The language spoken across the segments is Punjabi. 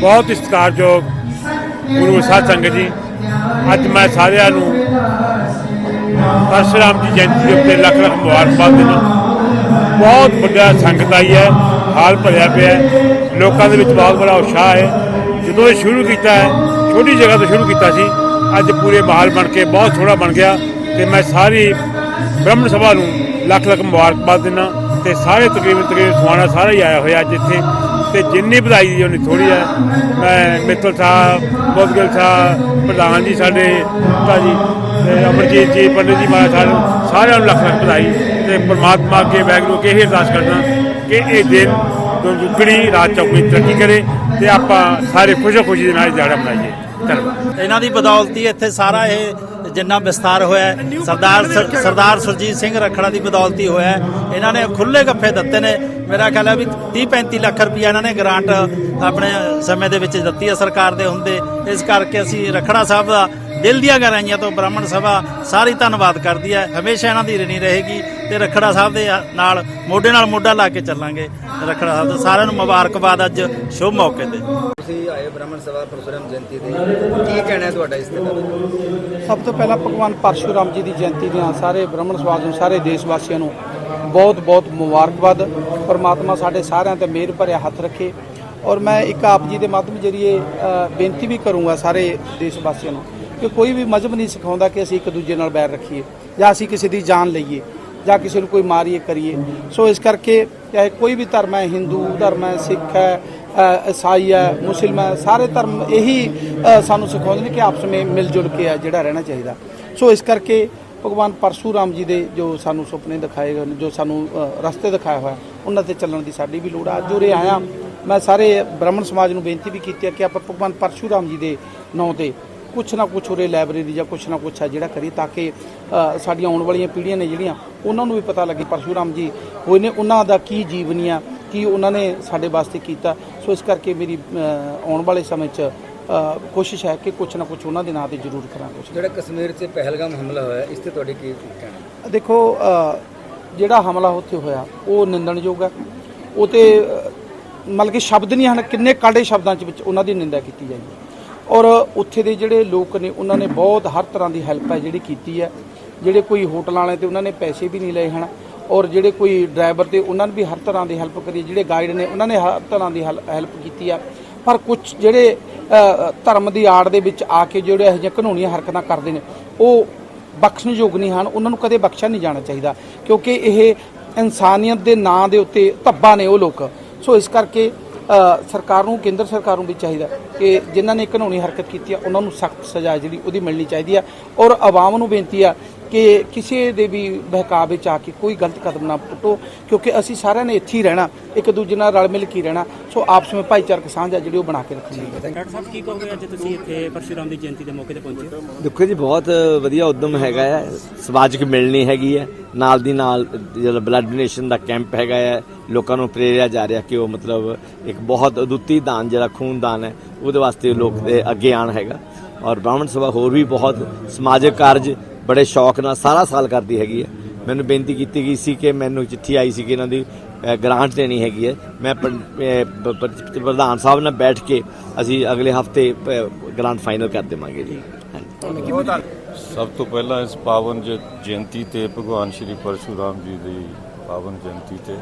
ਬਹੁਤ ਹੀ ਸਤਿਕਾਰਯੋਗ ਗੁਰੂ ਸਾਹਿਬ ਸੰਗਤ ਜੀ। ਅੱਜ ਮੈਂ ਸਾਰਿਆਂ ਨੂੰ ਪਰਸ਼ੁਰਾਮ ਦੀ ਜਯੰਤੀ ਦੇ ਉੱਤੇ ਲੱਖ ਲੱਖ ਮੁਬਾਰਕਬਾਦ ਦਿੰਦਾ ਬਹੁਤ ਵੱਡਾ ਸੰਗਤ ਆਈ ਹੈ, ਹਾਲ ਭਰਿਆ ਪਿਆ ਲੋਕਾਂ ਦੇ ਵਿੱਚ ਬਹੁਤ ਬੜਾ ਉਤਸ਼ਾਹ ਹੈ। ਜਦੋਂ ਇਹ ਸ਼ੁਰੂ ਕੀਤਾ ਹੈ, ਛੋਟੀ ਜਗ੍ਹਾ ਤੋਂ ਸ਼ੁਰੂ ਕੀਤਾ ਸੀ, ਅੱਜ ਪੂਰੇ ਮਾਹੌਲ ਬਣ ਕੇ ਬਹੁਤ ਸੋਹਣਾ ਬਣ ਗਿਆ ਤੇ ਮੈਂ ਸਾਰੀ ਬ੍ਰਹਮਣ ਸਭਾ ਨੂੰ ਲੱਖ ਲੱਖ ਮੁਬਾਰਕਬਾਦ ਦਿੰਦਾ ਤੇ ਸਾਰੇ ਤਕਰੀਬਨ ਤਕਰੀਬਨ ਸੁਆਣਾ ਸਾਰਾ ਹੀ ਆਇਆ ਹੋਇਆ ਅੱਜ ਇੱਥੇ ਤੇ ਜਿੰਨੀ ਵਧਾਈ ਦੀ ਉਹਨੇ ਥੋੜੀ ਹੈ ਮੈਂ ਮਿੱਤਲ ਸਾਹਿਬ, ਬੋਧਗਲ ਸਾਹਿਬ, ਪ੍ਰਧਾਨ ਜੀ ਸਾਡੇ ਪਿਤਾ ਜੀ ਤੇ ਅਮਰਜੀਤ ਜੀ, ਪੰਡਿਤ ਜੀ ਮਹਾਰਾਜ ਸਾਨੂੰ ਸਾਰਿਆਂ ਨੂੰ ਲੱਖ ਲੱਖ ਵਧਾਈ। ਤੇ ਪਰਮਾਤਮਾ ਅੱਗੇ ਵੈਗਰੂ ਕੇ ਇਹ ਅਰਦਾਸ ਕਰਦਾ ਕਿ ਇਹ ਦਿਨ ਦੁੱਗਣੀ ਰਾਤ ਚੌਕੀ ਤਰੱਕੀ ਕਰੇ ਤੇ ਆਪਾਂ ਸਾਰੇ ਖੁਸ਼ੋ ਖੁਸ਼ੀ ਦੇ ਨਾਲ ਦਿਹਾੜਾ ਮਨਾਈਏ। ਧੰਨਵਾਦ। ਇਹਨਾਂ ਦੀ ਬਦੌਲਤੀ ਇੱਥੇ ਸਾਰਾ ਇਹ ਜਿੰਨਾ ਵਿਸਤਾਰ ਹੋਇਆ ਸਰਦਾਰ ਸ- ਸਰਦਾਰ ਸੁਰਜੀਤ ਸਿੰਘ ਰੱਖੜਾ ਦੀ ਬਦੌਲਤੀ ਹੋਇਆ ਇਹਨਾਂ ਨੇ ਖੁੱਲੇ ਗੱਫੇ ਦਿੱਤੇ ਨੇ। ਮੇਰਾ ਖਿਆਲ ਹੈ ਵੀ 30 35 ਲੱਖ ਰੁਪਇਆ ਇਹਨਾਂ ਨੇ ਗ੍ਰਾਂਟ ਆਪਣੇ ਸਮੇਂ ਦੇ ਵਿੱਚ ਦਿੱਤੀ ਹੈ ਸਰਕਾਰ ਦੇ ਹੁੰਦੇ। ਇਸ ਕਰਕੇ ਅਸੀਂ ਰੱਖੜਾ ਸਾਹਿਬ ਦਾ ਦਿਲ ਦੀਆਂ ਗਹਿਰਾਈਆਂ ਤੋਂ ਬ੍ਰਾਹਮਣ ਸਭਾ ਸਾਰੀ ਧੰਨਵਾਦ ਕਰਦੀ ਹੈ। ਹਮੇਸ਼ਾ ਇਹਨਾਂ ਦੀ ਰਣੀ ਰਹੇਗੀ ਤੇ ਰੱਖੜਾ ਸਾਹਿਬ ਦੇ ਨਾਲ, ਮੋਢੇ ਨਾਲ ਮੋਢਾ ਲਾ ਕੇ ਚੱਲਾਂਗੇ। ਰੱਖੜਾ ਸਾਹਿਬ ਦਾ ਸਾਰਿਆਂ ਨੂੰ ਮੁਬਾਰਕਬਾਦ ਅੱਜ ਸ਼ੁਭ ਮੌਕੇ ਤੇ। ਤੁਸੀਂ ਆਏ ਬ੍ਰਾਹਮਣ ਸਭਾ ਪਰਸ਼ੁਰਾਮ ਜਯੰਤੀ ਤੇ। ਕੀ ਕਹਿਣਾ ਹੈ ਤੁਹਾਡਾ ਇਸ ਤੇ ਸਭ ਤੋਂ ਪਹਿਲਾਂ ਭਗਵਾਨ ਪਰਸ਼ੁਰਾਮ ਜੀ ਦੀ ਜਯੰਤੀ ਦੀਆਂ ਸਾਰੇ ਬ੍ਰਾਹਮਣ ਸਮਾਜ ਨੂੰ ਸਾਰੇ ਦੇਸ਼ ਵਾਸੀਆਂ ਨੂੰ ਬਹੁਤ ਬਹੁਤ ਮੁਬਾਰਕਬਾਦ। ਪਰਮਾਤਮਾ ਸਾਡੇ ਸਾਰਿਆਂ ਤੇ ਮਿਹਰ ਭਰਿਆ ਹੱਥ ਰੱਖੇ। ਔਰ ਮੈਂ ਇੱਕ ਆਪ ਜੀ ਦੇ ਮਾਧਿਅਮ ਜਰੀਏ ਬੇਨਤੀ ਵੀ ਕਰੂੰਗਾ ਸਾਰੇ ਦੇਸ਼ ਵਾਸੀਆਂ ਨੂੰ ਕਿ ਕੋਈ ਵੀ ਮਜ਼ਹਬ ਨਹੀਂ ਸਿਖਾਉਂਦਾ ਕਿ ਅਸੀਂ ਇੱਕ ਦੂਜੇ ਨਾਲ ਬੈਰ ਰੱਖੀਏ ਜਾਂ ਅਸੀਂ ਕਿਸੇ ਦੀ ਜਾਨ ਲਈਏ। ਜਾਂ ਕਿਸੇ ਨੂੰ ਕੋਈ ਮਾਰੀਏ, ਕਰੀਏ। ਸੋ ਇਸ ਕਰਕੇ ਚਾਹੇ ਕੋਈ ਵੀ ਧਰਮ ਹੈ ਹਿੰਦੂ ਧਰਮ ਹੈ ਸਿੱਖ ਹੈ ਈਸਾਈ ਹੈ ਮੁਸਲਮਾਨ ਹੈ, ਸਾਰੇ ਧਰਮ ਇਹੀ ਸਾਨੂੰ ਸਿਖਾਉਂਦੇ ਨੇ ਕਿ ਆਪਸ ਵਿੱਚ ਮਿਲ ਜੁਲ ਕੇ ਆ ਜਿਹੜਾ ਰਹਿਣਾ ਚਾਹੀਦਾ। ਸੋ ਇਸ ਕਰਕੇ ਭਗਵਾਨ ਪਰਸ਼ੂਰਾਮ ਜੀ ਦੇ ਜੋ ਸਾਨੂੰ ਸੁਪਨੇ ਦਿਖਾਏ ਗਏ ਨੇ, ਜੋ ਸਾਨੂੰ ਰਸਤੇ ਦਿਖਾਇਆ ਹੋਇਆ, ਉਹਨਾਂ ਤੇ ਚੱਲਣ ਦੀ ਸਾਡੀ ਵੀ ਲੋੜ ਆ। ਅੱਜ ਉਰੇ ਆਇਆ, ਮੈਂ ਸਾਰੇ ਬ੍ਰਾਹਮਣ ਸਮਾਜ ਨੂੰ ਬੇਨਤੀ ਵੀ ਕੀਤੀ ਹੈ ਕਿ ਆਪਾਂ ਭਗਵਾਨ ਪਰਸ਼ੂਰਾਮ ਜੀ ਦੇ ਨਾਂ ਤੇ ਕੁਛ ਨਾ ਕੁਛ ਉਰੇ ਲਾਇਬ੍ਰੇਰੀ ਜਾਂ ਕੁਛ ਨਾ ਕੁਛ ਹੈ ਜਿਹੜਾ ਕਰੀ ਤਾਂ ਕਿ ਸਾਡੀਆਂ ਆਉਣ ਵਾਲੀਆਂ ਪੀੜ੍ਹੀਆਂ ਨੇ ਜਿਹੜੀਆਂ ਉਹਨਾਂ ਨੂੰ ਵੀ ਪਤਾ ਲੱਗੇ ਪਰਸ਼ੂਰਾਮ ਜੀ ਹੋਏ ਨੇ ਉਹਨਾਂ ਦਾ ਕੀ ਜੀਵਨੀ ਆ ਕੀ ਉਹਨਾਂ ਨੇ ਸਾਡੇ ਵਾਸਤੇ ਕੀਤਾ। ਸੋ ਇਸ ਕਰਕੇ ਮੇਰੀ ਆਉਣ ਵਾਲੇ ਸਮੇਂ 'ਚ ਕੋਸ਼ਿਸ਼ ਹੈ ਕਿ ਕੁਛ ਨਾ ਕੁਛ ਉਹਨਾਂ ਦੇ ਨਾਂ ਤੇ ਜ਼ਰੂਰ ਕਰਾਂ ਕੁਛ। ਜਿਹੜਾ ਕਸ਼ਮੀਰ 'ਚ ਪਹਿਲਗਾਮ ਹਮਲਾ ਹੋਇਆ ਇਸ ਤੇ ਤੁਹਾਡੀ ਕੀ ਕਹਿਣਾ? ਹੈ? ਦੇਖੋ ਜਿਹੜਾ ਹਮਲਾ ਉੱਥੇ ਹੋਇਆ ਉਹ ਨਿੰਦਣਯੋਗ ਹੈ। ਉਹ ਤੇ ਮਤਲਬ ਕਿ ਸ਼ਬਦ ਨਹੀਂ ਹਨ ਕਿੰਨੇ ਕਾੜੇ ਸ਼ਬਦਾਂ ਚ ਵਿੱਚ ਉਹਨਾਂ ਦੀ ਨਿੰਦਾ ਕੀਤੀ ਜਾਂਦੀ ਔਰ ਉੱਥੇ ਦੇ ਜਿਹੜੇ ਲੋਕ ਨੇ, ਉਹਨਾਂ ਨੇ ਬਹੁਤ ਹਰ ਤਰ੍ਹਾਂ ਦੀ ਹੈਲਪ ਹੈ ਜਿਹੜੀ ਕੀਤੀ ਹੈ। ਜਿਹੜੇ ਕੋਈ ਹੋਟਲਾਂ ਵਾਲੇ ਤੇ ਉਹਨਾਂ ਨੇ ਪੈਸੇ ਵੀ ਨਹੀਂ ਲਏ ਹਨ। ਔਰ ਜਿਹੜੇ ਕੋਈ ਡਰਾਈਵਰ ਤੇ ਉਹਨਾਂ ਨੇ ਵੀ ਹਰ ਤਰ੍ਹਾਂ ਦੀ ਹੈਲਪ ਕਰੀ। ਜਿਹੜੇ ਗਾਈਡ ਨੇ, ਉਹਨਾਂ ਨੇ ਹਰ ਤਰ੍ਹਾਂ ਦੀ ਹੈਲਪ ਕੀਤੀ ਆ ਪਰ ਕੁਝ ਜਿਹੜੇ ਧਰਮ ਦੀ ਆੜ ਦੇ ਵਿੱਚ ਆ ਕੇ ਜਿਹੜੇ ਇਹੋ ਜਿਹੀਆਂ ਕਾਨੂੰਨੀ ਹਰਕਤਾਂ ਕਰਦੇ ਨੇ, ਉਹ ਬਖਸ਼ਣਯੋਗ ਨਹੀਂ ਹਨ। ਉਹਨਾਂ ਨੂੰ ਕਦੇ ਬਖਸ਼ਿਆ ਨਹੀਂ ਜਾਣਾ ਚਾਹੀਦਾ। ਕਿਉਂਕਿ ਇਹ ਇਨਸਾਨੀਅਤ ਦੇ ਨਾਂ ਦੇ ਉੱਤੇ ਧੱਬਾ ਨੇ ਉਹ ਲੋਕ। ਸੋ ਇਸ ਕਰਕੇ ਸਰਕਾਰ ਨੂੰ, ਕੇਂਦਰ ਸਰਕਾਰ ਨੂੰ ਵੀ ਚਾਹੀਦਾ ਕਿ ਜਿਨ੍ਹਾਂ ਨੇ ਕਾਨੂੰਨੀ ਹਰਕਤ ਕੀਤੀ ਆ, ਉਹਨਾਂ ਨੂੰ ਸਖਤ ਸਜ਼ਾ ਜਿਹੜੀ ਉਹਦੀ ਮਿਲਣੀ ਚਾਹੀਦੀ ਆ। ਔਰ ਆਵਾਮ ਨੂੰ ਬੇਨਤੀ ਆ ਕਿ ਕਿਸੇ ਦੇ ਵੀ ਬਹਿਕਾਅ ਵਿੱਚ ਆ ਕੇ ਕੋਈ ਗਲਤ ਕਦਮ ਨਾ ਪੁੱਟੋ ਕਿਉਂਕਿ ਅਸੀਂ ਸਾਰਿਆਂ ਨੇ ਇੱਥੇ ਹੀ ਰਹਿਣਾ ਇੱਕ ਦੂਜੇ ਨਾਲ ਰਲ ਮਿਲ ਕੇ ਰਹਿਣਾ ਸੋ ਆਪਸ ਵਿੱਚ ਭਾਈਚਾਰਕ ਸਾਂਝ ਆ ਜਿਹੜੀ ਉਹ ਬਣਾ ਕੇ ਰੱਖਣੀ ਹੈ। ਡਾਕਟਰ ਸਾਹਿਬ ਕੀ ਕਹੋਗੇ ਅੱਜ ਤੁਸੀਂ ਇੱਥੇ ਪਰਸ਼ੁਰਾਮ ਦੀ ਜਯੰਤੀ ਦੇ ਮੌਕੇ ਤੇ ਪਹੁੰਚੇ ਹੋ? ਦੇਖੋ ਜੀ ਬਹੁਤ ਵਧੀਆ ਉਦਮ ਹੈਗਾ ਹੈ ਸਮਾਜਿਕ ਮਿਲਣੀ ਹੈਗੀ ਹੈ ਨਾਲ ਦੀ ਨਾਲ ਜਿਹੜਾ ਬਲੱਡ ਡੋਨੇਸ਼ਨ ਦਾ ਕੈਂਪ ਹੈਗਾ ਹੈ ਲੋਕਾਂ ਨੂੰ ਪ੍ਰੇਰਿਆ ਜਾ ਰਿਹਾ ਕਿ ਉਹ ਮਤਲਬ ਇੱਕ ਬਹੁਤ ਅਦੁੱਤੀ ਦਾਨ ਜਿਹੜਾ ਖੂਨ ਦਾਨ ਹੈ ਉਹਦੇ ਵਾਸਤੇ ਲੋਕ ਦੇ ਅੱਗੇ ਆਣ ਹੈਗਾ। ਔਰ ਬ੍ਰਾਹਮਣ ਸਭਾ ਹੋਰ ਵੀ ਬਹੁਤ ਸਮਾਜਿਕ ਕਾਰਜ ਬੜੇ ਸ਼ੌਕ ਨਾਲ ਸਾਰਾ ਸਾਲ ਕਰਦੀ ਹੈਗੀ ਹੈ। ਮੈਨੂੰ ਬੇਨਤੀ ਕੀਤੀ ਗਈ ਸੀ ਕਿ ਮੈਨੂੰ ਚਿੱਠੀ ਆਈ ਸੀ ਕਿ ਇਹਨਾਂ ਦੀ ਅ, ਗ੍ਰਾਂਟ ਲੈਣੀ ਹੈਗੀ ਹੈ। ਮੈਂ ਪ- ਪ੍ਰਧਾਨ ਸਾਹਿਬ ਨਾਲ ਬੈਠ ਕੇ ਅਸੀਂ ਅਗਲੇ ਹਫ਼ਤੇ ਗ੍ਰਾਂਟ ਫਾਈਨਲ ਕਰ ਦੇਵਾਂਗੇ ਜੀ। ਸਭ ਤੋਂ ਪਹਿਲਾਂ ਇਸ ਪਾਵਨ ਜ- ਜਯੰਤੀ ਤੇ ਭਗਵਾਨ ਸ਼੍ਰੀ ਪਰਸ਼ੂਰਾਮ ਜੀ ਦੀ ਪਾਵਨ ਜਯੰਤੀ ਤੇ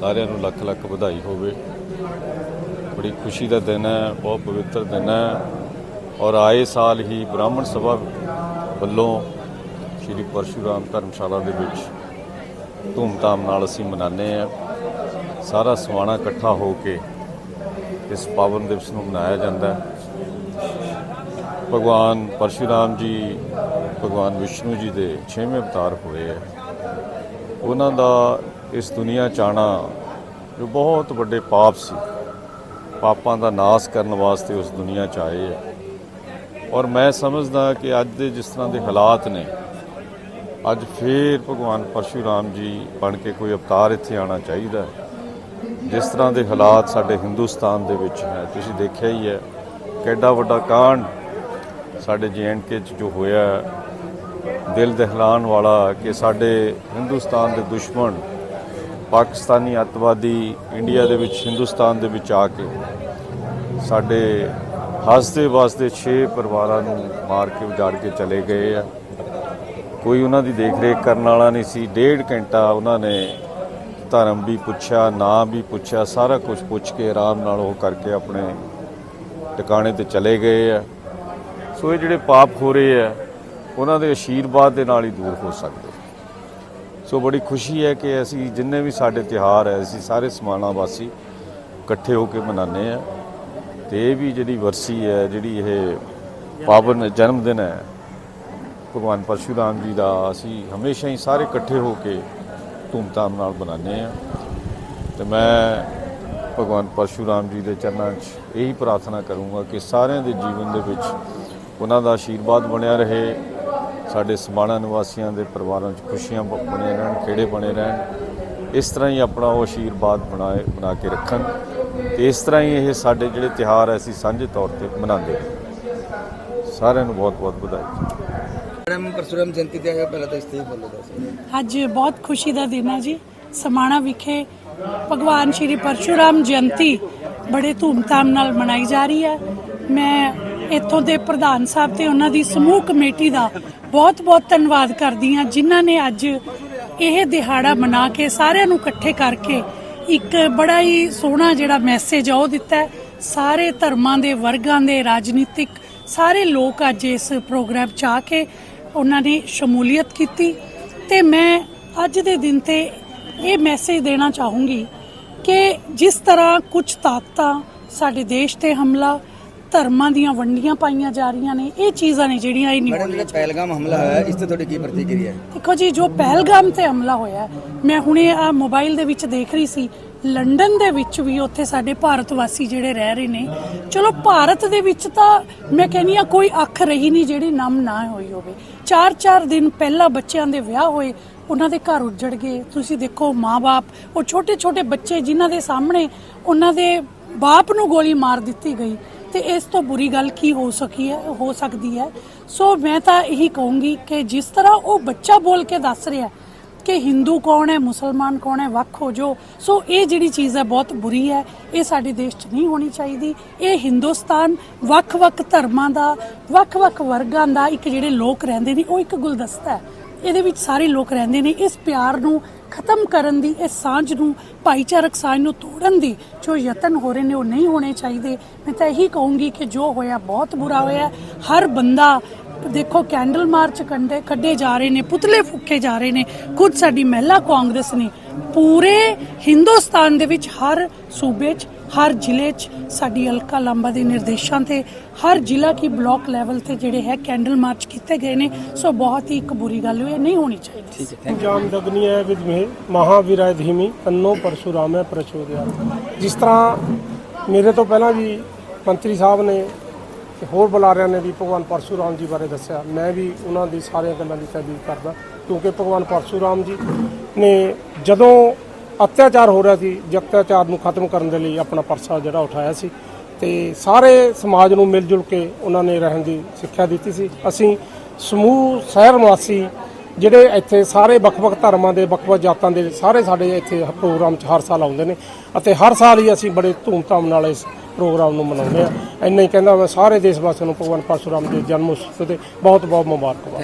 ਸਾਰਿਆਂ ਨੂੰ ਲੱਖ ਲੱਖ ਵਧਾਈ ਹੋਵੇ। ਬੜੀ ਖੁਸ਼ੀ ਦਾ ਦਿਨ ਹੈ ਬਹੁਤ ਪਵਿੱਤਰ ਦਿਨ ਹੈ। ਔਰ ਆਏ ਸਾਲ ਹੀ ਬ੍ਰਾਹਮਣ ਸਭਾ ਵੱਲੋਂ ਸ਼੍ਰੀ ਪਰਸ਼ੂਰਾਮ ਧਰਮਸ਼ਾਲਾ ਦੇ ਵਿੱਚ ਧੂਮਧਾਮ ਨਾਲ ਅਸੀਂ ਮਨਾਉਂਦੇ ਆ ਸਾਰਾ ਸਵਾਣਾ ਇਕੱਠਾ ਹੋ ਕੇ ਇਸ ਪਾਵਨ ਦਿਵਸ ਨੂੰ ਮਨਾਇਆ ਜਾਂਦਾ ਹੈ। ਭਗਵਾਨ ਪਰਸ਼ੁਰਾਮ ਜੀ, ਭਗਵਾਨ ਵਿਸ਼ਨੂੰ ਜੀ ਦੇ 6ਵੇਂ ਅਵਤਾਰ ਹੋਏ ਹੈ। ਉਹਨਾਂ ਦਾ ਇਸ ਦੁਨੀਆ ਚ ਆਉਣਾ ਜੋ ਬਹੁਤ ਵੱਡੇ ਪਾਪ ਸੀ, ਪਾਪਾਂ ਦਾ ਨਾਸ ਕਰਨ ਵਾਸਤੇ ਉਸ ਦੁਨੀਆ ਚ ਆਏ ਹੈ। ਔਰ ਮੈਂ ਸਮਝਦਾ ਕਿ ਅੱਜ ਦੇ ਜਿਸ ਤਰ੍ਹਾਂ ਦੇ ਹਾਲਾਤ ਨੇ, ਅੱਜ ਫੇਰ ਭਗਵਾਨ ਪਰਸ਼ੂਰਾਮ ਜੀ ਬਣ ਕੇ ਕੋਈ ਅਵਤਾਰ ਇੱਥੇ ਆਉਣਾ ਚਾਹੀਦਾ ਹੈ। ਜਿਸ ਤਰ੍ਹਾਂ ਦੇ ਹਾਲਾਤ ਸਾਡੇ ਹਿੰਦੁਸਤਾਨ ਦੇ ਵਿੱਚ ਹੈ, ਤੁਸੀਂ ਦੇਖਿਆ ਹੀ ਹੈ, ਕਿੱਡਾ ਵੱਡਾ ਕਾਂਡ ਸਾਡੇ ਜੀਐਨਕੇ ਚ ਜੋ ਹੋਇਆ ਦਿਲ ਦਹਿਲਾਨ ਵਾਲਾ ਕਿ ਸਾਡੇ ਹਿੰਦੁਸਤਾਨ ਦੇ ਦੁਸ਼ਮਣ ਪਾਕਿਸਤਾਨੀ ਅੱਤਵਾਦੀ ਇੰਡੀਆ ਦੇ ਵਿੱਚ, ਹਿੰਦੁਸਤਾਨ ਦੇ ਵਿੱਚ ਆ ਕੇ ਸਾਡੇ ਹੱਸਦੇ ਵਾਸਤੇ 6 ਪਰਿਵਾਰਾਂ ਨੂੰ ਮਾਰ ਕੇ ਉਜਾੜ ਕੇ ਚਲੇ ਗਏ ਆ। ਕੋਈ ਉਹਨਾਂ ਦੀ ਦੇਖ ਰੇਖ ਕਰਨ ਵਾਲਾ ਨਹੀਂ ਸੀ। ਡੇਢ ਘੰਟਾ ਉਹਨਾਂ ਨੇ ਧਰਮ ਵੀ ਪੁੱਛਿਆ, ਨਾਂ ਵੀ ਪੁੱਛਿਆ, ਸਾਰਾ ਕੁਝ ਪੁੱਛ ਕੇ ਆਰਾਮ ਨਾਲ ਉਹ ਕਰਕੇ ਆਪਣੇ ਟਿਕਾਣੇ ਤੇ ਚਲੇ ਗਏ ਆ। ਸੋ ਇਹ ਜਿਹੜੇ ਪਾਪ ਹੋ ਰਹੇ ਆ, ਉਹਨਾਂ ਦੇ ਆਸ਼ੀਰਵਾਦ ਦੇ ਨਾਲ ਹੀ ਦੂਰ ਹੋ ਸਕਦੇ। ਸੋ ਬੜੀ ਖੁਸ਼ੀ ਹੈ ਕਿ ਅਸੀਂ ਜਿੰਨੇ ਵੀ ਸਾਡੇ ਤਿਉਹਾਰ ਹੈ, ਅਸੀਂ ਸਾਰੇ ਸਮਾਣਾ ਵਾਸੀ ਇਕੱਠੇ ਹੋ ਕੇ ਮਨਾਉਂਦੇ ਆ ਤੇ ਇਹ ਵੀ ਜਿਹੜੀ ਵਰਸੀ ਹੈ, ਜਿਹੜੀ ਇਹ ਪਾਵਨ ਜਨਮ ਦਿਨ ਹੈ, ਭਗਵਾਨ ਪਰਸ਼ੂਰਾਮ ਜੀ ਦਾ ਅਸੀਂ ਹਮੇਸ਼ਾ ਹੀ ਸਾਰੇ ਇਕੱਠੇ ਹੋ ਕੇ ਧੂਮਧਾਮ ਨਾਲ ਮਨਾਉਂਦੇ ਆ ਤੇ ਮੈਂ ਭਗਵਾਨ ਪਰਸ਼ੂਰਾਮ ਜੀ ਦੇ ਚਰਨਾਂ 'ਚ ਇਹੀ ਪ੍ਰਾਰਥਨਾ ਕਰੂੰਗਾ ਕਿ ਸਾਰਿਆਂ ਦੇ ਜੀਵਨ ਦੇ ਵਿੱਚ ਉਹਨਾਂ ਦਾ ਆਸ਼ੀਰਵਾਦ ਬਣਿਆ ਰਹੇ, ਸਾਡੇ ਸਮਾਣਾ ਨਿਵਾਸੀਆਂ ਦੇ ਪਰਿਵਾਰਾਂ 'ਚ ਖੁਸ਼ੀਆਂ ਬ- ਬਣੀਆਂ ਰਹਿਣ, ਖੇੜੇ ਬਣੇ ਰਹਿਣ, ਇਸ ਤਰ੍ਹਾਂ ਹੀ ਆਪਣਾ ਉਹ ਆਸ਼ੀਰਵਾਦ ਬਣਾਏ, ਬਣਾ ਕੇ ਰੱਖਣ। ਤੇ ਇਸ ਤਰ੍ਹਾਂ ਹੀ ਇਹ ਸਾਡੇ ਜਿਹੜੇ ਤਿਉਹਾਰ ਹੈ ਅਸੀਂ ਸਾਂਝੇ ਤੌਰ ਤੇ ਮਨਾਉਂਦੇ ਹਾਂ। ਸਾਰਿਆਂ ਨੂੰ ਬਹੁਤ ਬਹੁਤ ਵਧਾਈ। ਮੈਡਮ ਪਰਸ਼ੁਰਾਮ ਜਯੰਤੀ ਤੇ ਆਇਆ ਪਹਿਲਾਂ ਤਾਂ ਇਸ ਤੇ ਹੀ ਬੋਲੋ ਦੱਸੋ। ਅੱਜ ਬਹੁਤ ਖੁਸ਼ੀ ਦਾ ਦਿਨ ਹੈ ਜੀ। ਸਮਾਣਾ ਵਿਖੇ ਭਗਵਾਨ ਸ਼੍ਰੀ ਪਰਸ਼ੁਰਾਮ ਜਯੰਤੀ ਬੜੇ ਧੂਮਧਾਮ ਨਾਲ ਮਨਾਈ ਜਾ ਰਹੀ ਹੈ। ਮੈਂ ਇੱਥੋਂ ਦੇ ਪ੍ਰਧਾਨ ਸਾਹਿਬ ਤੇ ਉਹਨਾਂ ਦੀ ਸਮੂਹ ਕਮੇਟੀ ਦਾ ਬਹੁਤ-ਬਹੁਤ ਧੰਨਵਾਦ ਕਰਦੀ ਹਾਂ ਜਿਨ੍ਹਾਂ ਨੇ ਅੱਜ ਇਹ ਦਿਹਾੜਾ ਮਨਾ ਕੇ ਸਾਰਿਆਂ ਨੂੰ ਇਕੱਠੇ ਕਰਕੇ ਇੱਕ ਬੜਾ ਹੀ ਸੋਹਣਾ ਜਿਹੜਾ ਮੈਸੇਜ ਆ, ਉਹ ਦਿੱਤਾ ਹੈ। ਸਾਰੇ ਧਰਮਾਂ ਦੇ ਵਰਗਾਂ ਦੇ ਰਾਜਨੀਤਿਕ ਸਾਰੇ ਲੋਕ ਅੱਜ ਇਸ ਪ੍ਰੋਗਰਾਮ 'ਚ ਆ ਕੇ ਉਹਨਾਂ ਨੇ ਸ਼ਮੂਲੀਅਤ ਕੀਤੀ। ਤੇ ਮੈਂ ਅੱਜ ਦੇ ਦਿਨ ਤੇ ਇਹ ਮੈਸੇਜ ਦੇਣਾ ਚਾਹੂੰਗੀ ਕਿ ਜਿਸ ਤਰ੍ਹਾਂ ਕੁਝ ਤਾਕਤਾਂ ਸਾਡੇ ਦੇਸ਼ ਤੇ ਹਮਲਾ ਧਰਮਾਂ ਦੀਆਂ ਵੰਡੀਆਂ ਪਾਈਆਂ ਜਾ ਰਹੀਆਂ ਨੇ ਇਹ ਚੀਜ਼ਾਂ ਨੇ ਜਿਹੜੀਆਂ ਇਹ ਨਹੀਂ ਮੈਡਮ ਹੋਣੀਆਂ ਜਿਹੜਾ ਪਹਿਲਗਾਮ ਹਮਲਾ ਹੋਇਆ ਇਸ ਤੇ ਤੁਹਾਡੀ ਕੀ ਪ੍ਰਤੀਕਿਰਿਆ ਹੈ? ਦੇਖੋ ਜੀ ਜੋ ਪਹਿਲਗਾਮ ਤੇ ਹਮਲਾ ਹੋਇਆ ਹੈ, ਮੈਂ ਹੁਣੇ ਆ ਮੋਬਾਈਲ ਦੇ ਵਿੱਚ ਦੇਖ ਰਹੀ ਸੀ ਲੰਡਨ ਦੇ ਵਿੱਚ ਵੀ ਉੱਥੇ ਸਾਡੇ ਭਾਰਤ ਵਾਸੀ ਜਿਹੜੇ ਰਹਿ ਰਹੇ ਨੇ ਚਲੋ ਭਾਰਤ ਦੇ ਵਿੱਚ ਤਾਂ ਮੈਂ ਕਹਿੰਨੀ ਆ ਕੋਈ ਅੱਖ ਰਹੀ ਨਹੀਂ ਜਿਹੜੀ ਨਮ ਨਾ ਹੋਈ ਹੋਵੇ। 4-4 ਦਿਨ ਪਹਿਲਾਂ ਬੱਚਿਆਂ ਦੇ ਵਿਆਹ ਹੋਏ ਉਹਨਾਂ ਦੇ ਘਰ ਉੱਜੜ ਗਏ ਤੁਸੀਂ ਦੇਖੋ ਮਾਪੇ ਉਹ ਛੋਟੇ-ਛੋਟੇ ਬੱਚੇ ਜਿਨ੍ਹਾਂ ਦੇ ਸਾਹਮਣੇ ਉਹਨਾਂ ਦੇ ਬਾਪ ਨੂੰ ਗੋਲੀ ਮਾਰ ਦਿੱਤੀ ਗਈ। ਤੇ ਇਸ ਤੋਂ ਬੁਰੀ ਗੱਲ ਕੀ ਹੋ ਸਕੀ ਹੈ, ਹੋ ਸਕਦੀ ਹੈ? ਸੋ ਮੈਂ ਤਾਂ ਇਹੀ ਕਹੂੰਗੀ ਕਿ ਜਿਸ ਤਰ੍ਹਾਂ ਉਹ ਬੱਚਾ ਬੋਲ ਕੇ ਦੱਸ ਰਿਹਾ ਕਿ ਹਿੰਦੂ ਕੌਣ ਹੈ, ਮੁਸਲਮਾਨ ਕੌਣ ਹੈ, ਵੱਖ ਹੋ ਜੋ ਸੋ ਇਹ ਜਿਹੜੀ ਚੀਜ਼ ਹੈ ਬਹੁਤ ਬੁਰੀ ਹੈ, ਇਹ ਸਾਡੇ ਦੇਸ਼ 'ਚ ਨਹੀਂ ਹੋਣੀ ਚਾਹੀਦੀ। ਇਹ ਹਿੰਦੁਸਤਾਨ ਵੱਖ-ਵੱਖ ਧਰਮਾਂ ਦਾ, ਵੱਖ-ਵੱਖ ਵਰਗਾਂ ਦਾ ਇੱਕ ਜਿਹੜੇ ਲੋਕ ਰਹਿੰਦੇ ਨੇ, ਉਹ ਇੱਕ ਗੁਲਦਸਤਾ ਹੈ। ਇਹਦੇ ਵਿੱਚ ਸਾਰੇ ਲੋਕ ਰਹਿੰਦੇ ਨੇ। ਇਸ ਪਿਆਰ ਨੂੰ ਖਤਮ ਕਰਨ ਦੀ, ਇਸ ਸਾਂਝ ਨੂੰ, ਭਾਈਚਾਰਕ ਸਾਂਝ ਨੂੰ ਤੋੜਨ ਦੀ ਜੋ ਯਤਨ ਹੋ ਰਹੇ ਨੇ, ਉਹ ਨਹੀਂ ਹੋਣੇ ਚਾਹੀਦੇ। ਮੈਂ ਤਾਂ ਇਹੀ ਕਹੂੰਗੀ ਕਿ ਜੋ ਹੋਇਆ ਬਹੁਤ ਬੁਰਾ ਹੋਇਆ ਹਰ ਬੰਦਾ, ਦੇਖੋ, ਕੈਂਡਲ ਮਾਰਚ ਕੰਡੇ ਕੱਢੇ ਜਾ ਰਹੇ ਨੇ, ਪੁਤਲੇ ਫੂਕੇ ਜਾ ਰਹੇ ਨੇ। ਖੁਦ ਸਾਡੀ ਮਹਿਲਾ ਕਾਂਗਰਸ ਨੇ ਪੂਰੇ ਹਿੰਦੁਸਤਾਨ ਦੇ ਵਿੱਚ ਹਰ ਸੂਬੇ 'ਚ ਹਰ ਜ਼ਿਲ੍ਹੇ 'ਚ ਸਾਡੀ ਅਲਕਾ ਲਾਂਬਾ ਦੇ ਨਿਰਦੇਸ਼ਾਂ ਤੇ ਹਰ ਜ਼ਿਲ੍ਹਾ ਕੀ ਬਲਾਕ ਲੈਵਲ ਤੇ ਜਿਹੜੇ ਹੈ ਕੈਂਡਲ ਮਾਰਚ ਕੀਤੇ ਗਏ ਨੇ ਸੋ ਬਹੁਤ ਹੀ ਇੱਕ ਬੁਰੀ ਗੱਲ ਹੋਈ ਨਹੀਂ ਹੋਣੀ ਚਾਹੀਦੀ। ਜਾਮ ਦਗਨੀ ਹੈ ਵਿਦਮੇ ਮਹਾਵੀਰਾय ਧੀਮੀ ਅੰਨੋ ਪਰਸ਼ੁਰਾਮ ਹੈ ਪ੍ਰਚੋਦਿਆ। ਜਿਸ ਤਰ੍ਹਾਂ ਮੇਰੇ ਤੋਂ ਪਹਿਲਾਂ ਵੀ ਮੰਤਰੀ ਸਾਹਿਬ ਨੇ ਤੇ ਹੋਰ ਬੁਲਾਰਿਆਂ ਨੇ ਵੀ ਭਗਵਾਨ ਪਰਸ਼ੁਰਾਮ ਜੀ ਬਾਰੇ ਦੱਸਿਆ ਮੈਂ ਵੀ ਉਹਨਾਂ ਦੀ ਸਾਰੀਆਂ ਗੱਲਾਂ ਦੀ ਤਾਬੀਰ ਕਰਦਾ ਕਿਉਂਕਿ ਭਗਵਾਨ ਪਰਸ਼ੁਰਾਮ ਜੀ ਨੇ ਜਦੋਂ ਅਤਿਆਚਾਰ ਹੋ ਰਿਹਾ ਸੀ ਜੇ ਅਤਿਆਚਾਰ ਨੂੰ ਖਤਮ ਕਰਨ ਦੇ ਲਈ ਆਪਣਾ ਪਰਸਾ ਜਿਹੜਾ ਉਠਾਇਆ ਸੀ ਤੇ ਸਾਰੇ ਸਮਾਜ ਨੂੰ ਮਿਲ ਜੁਲ ਕੇ ਉਹਨਾਂ ਨੇ ਰਹਿਣ ਦੀ ਸਿੱਖਿਆ ਦਿੱਤੀ ਸੀ। ਅਸੀਂ ਸਮੂਹ, ਸ਼ਹਿਰ ਨਿਵਾਸੀ ਜਿਹੜੇ ਇੱਥੇ ਸਾਰੇ ਵੱਖ-ਵੱਖ ਧਰਮਾਂ ਦੇ, ਵੱਖ-ਵੱਖ ਜਾਤਾਂ ਦੇ ਸਾਰੇ ਸਾਡੇ ਇੱਥੇ ਪ੍ਰੋਗਰਾਮ 'ਚ ਹਰ ਸਾਲ ਆਉਂਦੇ ਨੇ ਅਤੇ ਹਰ ਸਾਲ ਹੀ ਅਸੀਂ ਬੜੇ ਧੂਮਧਾਮ ਨਾਲ ਇਸ ਪ੍ਰੋਗਰਾਮ ਨੂੰ ਮਨਾਉਂਦੇ ਆ ਇੰਨਾ ਹੀ ਕਹਿੰਦਾ ਮੈਂ ਸਾਰੇ ਦੇਸ਼ ਵਾਸੀਆਂ ਨੂੰ ਭਗਵਾਨ ਪਰਸ਼ੁਰਾਮ ਦੇ ਜਨਮ ਉਤਸਵ ਤੇ ਬਹੁਤ-ਬਹੁਤ ਮੁਬਾਰਕਬਾਦ।